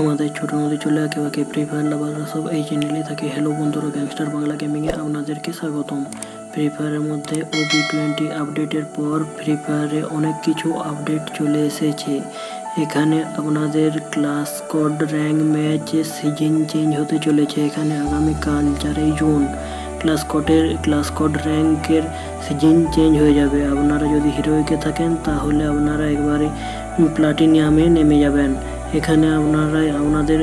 আমাদের ছোট নদী চলে আঁকে বাঁকে ফ্রি ফায়ার লাভাররা সব এই চ্যানেলে থাকে। হ্যালো বন্ধুরা গ্যাংস্টার বাংলা গেমিংয়ে আপনাদেরকে স্বাগতম। ফ্রি ফায়ারের মধ্যে ওবি টোয়েন্টি আপডেটের পর ফ্রি ফায়ারে অনেক কিছু আপডেট চলে এসেছে। এখানে আপনাদের class code rank match season change হতে চলেছে। এখানে আগামীকাল চারই জুন ক্লাস কোডের ক্লাস কোড র্যাঙ্কের সিজন চেঞ্জ হয়ে যাবে। আপনারা যদি হিরোইকে থাকেন, তাহলে আপনারা একবারে প্লাটিনিয়ামে নেমে যাবেন। এখানে আপনারা, আপনাদের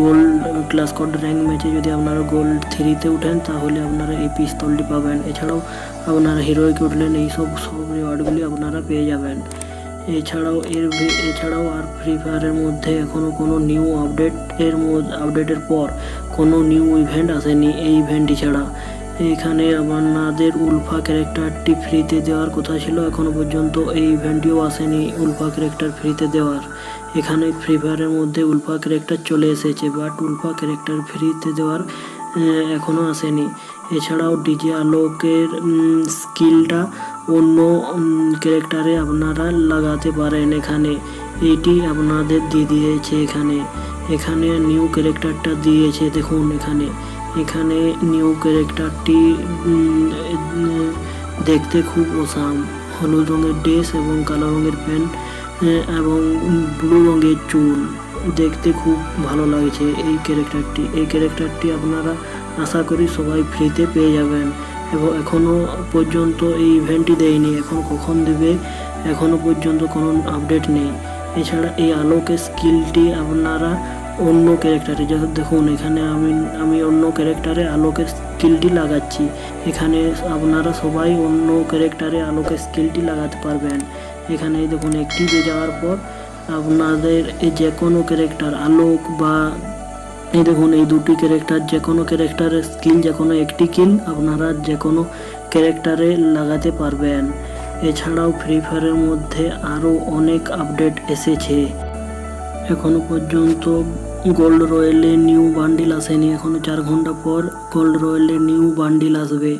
গোল্ড ক্লাস কোড র্যাঙ্ক ম্যাচে যদি আপনারা গোল্ড থ্রিতে উঠেন, তাহলে আপনারা এই পিস্তলটি পাবেন। এছাড়াও আপনারা হিরোইকে উঠলেন, এই সব সব রিওয়ার্ডগুলি আপনারা পেয়ে যাবেন। এছাড়াও এর এছাড়াও আর ফ্রি ফায়ারের মধ্যে এখনও কোনো নিউ আপডেট এর আপডেটের পর কোনো নিউ ইভেন্ট আসেনি, এই ইভেন্টটি ছাড়া। এখানে আপনাদের উলফা ক্যারেক্টারটি ফ্রিতে দেওয়ার কথা ছিল এখনও পর্যন্ত এই ইভেন্টটিও আসেনি উলফা ক্যারেক্টার ফ্রিতে দেওয়ার। এখানে ফ্রি ফায়ারের মধ্যে উলফা ক্যারেক্টার চলে এসেছে বাট উলফা ক্যারেক্টার ফ্রিতে দেওয়ার এখনও আসেনি। এছাড়াও ডিজে আলোকের স্কিলটা অন্য ক্যারেক্টারে আপনারা লাগাতে পারেন এখানে। এটি আপনাদের দিয়ে দিয়েছে এখানে। এখানে নিউ ক্যারেক্টারটা দিয়েছে, দেখুন এখানে। এখানে নিউ ক্যারেক্টারটি দেখতে খুব অসাম হলুদ রঙের ড্রেস এবং কালো রঙের প্যান্ট এবং ব্লু রঙের চুল। দেখতে খুব ভালো লাগছে এই ক্যারেক্টারটি এই ক্যারেক্টারটি আপনারা আশা করি সবাই ফ্রিতে পেয়ে যাবেন। এবং এখনও পর্যন্ত এই ইভেন্টটি দেয়নি। এখন কখন দেবে এখনও পর্যন্ত কোনো আপডেট নেই। এছাড়া এই আলোকের স্কিলটি আপনারা অন্য ক্যারেক্টারে যেমন দেখুন, এখানে আমি আমি অন্য ক্যারেক্টারে আলোকের স্কিলটি লাগাচ্ছি। এখানে আপনারা সবাই অন্য ক্যারেক্টারে আলোকের স্কিলটি লাগাতে পারবেন। এখানে দেখুন অ্যাক্টিভে যাওয়ার পর আপনাদের এই যে কোনো ক্যারেক্টার আলোক বা এই দেখুন, এই দুটি ক্যারেক্টার যে কোনো ক্যারেক্টারের স্কিল যে কোনো একটি কিল আপনারা যে কোনো ক্যারেক্টারে লাগাতে পারবেন। এছাড়াও ফ্রি ফায়ারের মধ্যে আরও অনেক আপডেট এসেছে। এখনও পর্যন্ত গোল্ড রয়্যালে নিউ বান্ডিল আসেনি। এখনও চার ঘণ্টা পর গোল্ড রয়্যালে নিউ বান্ডিল আসবে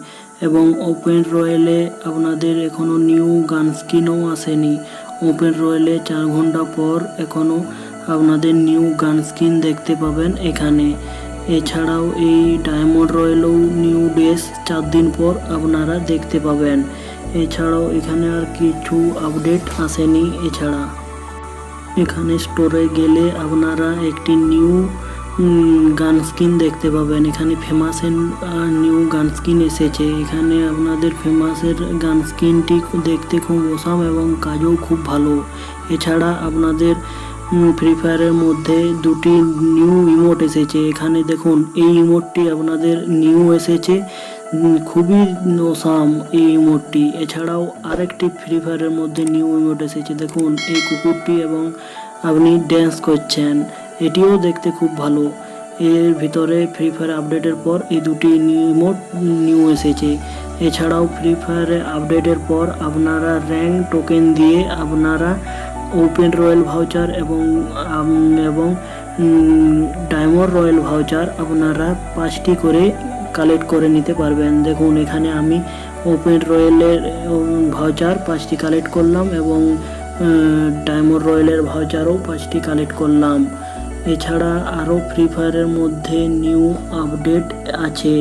এবং ওপেন রয়েলে আপনাদের এখনও নিউ গান স্কিনও আসেনি। ওপেন রয়েলে চার ঘণ্টা পর এখনও আপনাদের নিউ গান স্কিন দেখতে পাবেন এখানে। এছাড়াও এই ডায়মন্ড রয়্যালেও নিউ ড্রেস চার দিন পর আপনারা দেখতে পাবেন। এছাড়াও এখানে আর কিছু আপডেট আসেনি এছাড়া। এখানে স্টোরে গেলে আপনারা একটি নিউ গান স্কিন দেখতে পাবেন। এখানে ফেমাস ফেমাসের নিউ গান স্কিন এসেছে। এখানে আপনাদের ফেমাসের গান স্কিনটি দেখতে খুব অসাম এবং কাজও খুব ভালো। এছাড়া আপনাদের ফ্রি ফায়ারের মধ্যে দুটি নিউ ইমোট এসেছে। এখানে দেখুন, এই ইমোটটি আপনাদের নিউ এসেছে। খুবই অসাম এই ইমোটটি এছাড়াও আরেকটি ফ্রি ফায়ারের মধ্যে নিউ ইমোট এসেছে। দেখুন, এই কুকুরটি এবং আপনি ড্যান্স করছেন। এটিও দেখতে খুব ভালো। এর ভিতরে ফ্রি ফায়ার আপডেটের পর এই দুটি ইমোট নিউ এসেছে। এছাড়াও ফ্রি ফায়ারে আপডেটের পর আপনারা র্যাঙ্ক টোকেন দিয়ে আপনারা ওপেন রয়্যাল ভাউচার এবং এবং ডায়মন্ড রয়্যাল ভাউচার আপনারা পাঁচটি করে কালেক্ট করে নিতে পারবেন। দেখুন, এখানে আমি ওপেন রয়েলের ভাউচার পাঁচটি কালেক্ট করলাম এবং ডায়মন্ড রয়েলের ভাউচারও পাঁচটি কালেক্ট করলাম। এছাড়া আরও ফ্রি ফায়ারের মধ্যে নিউ আপডেট আছে।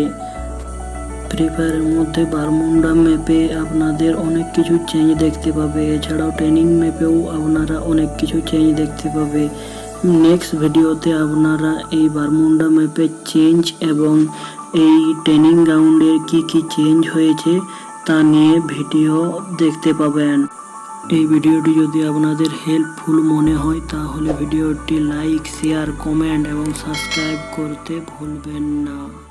ফ্রি ফায়ারের মধ্যে বারমুন্ডা ম্যাপে আপনাদের অনেক কিছু চেঞ্জ দেখতে পাবে। এছাড়াও ট্রেনিং ম্যাপেও আপনারা অনেক কিছু চেঞ্জ দেখতে পাবে। নেক্সট ভিডিওতে আপনারা এই বারমুন্ডা ম্যাপে চেঞ্জ এবং এই ট্রেনিং গ্রাউন্ডের কি কি চেঞ্জ হয়েছে তা নিয়ে ভিডিও দেখতে পাবেন। এই ভিডিওটি যদি আপনাদের হেল্পফুল মনে হয়, তাহলে ভিডিওটি লাইক শেয়ার কমেন্ট এবং সাবস্ক্রাইব করতে ভুলবেন না।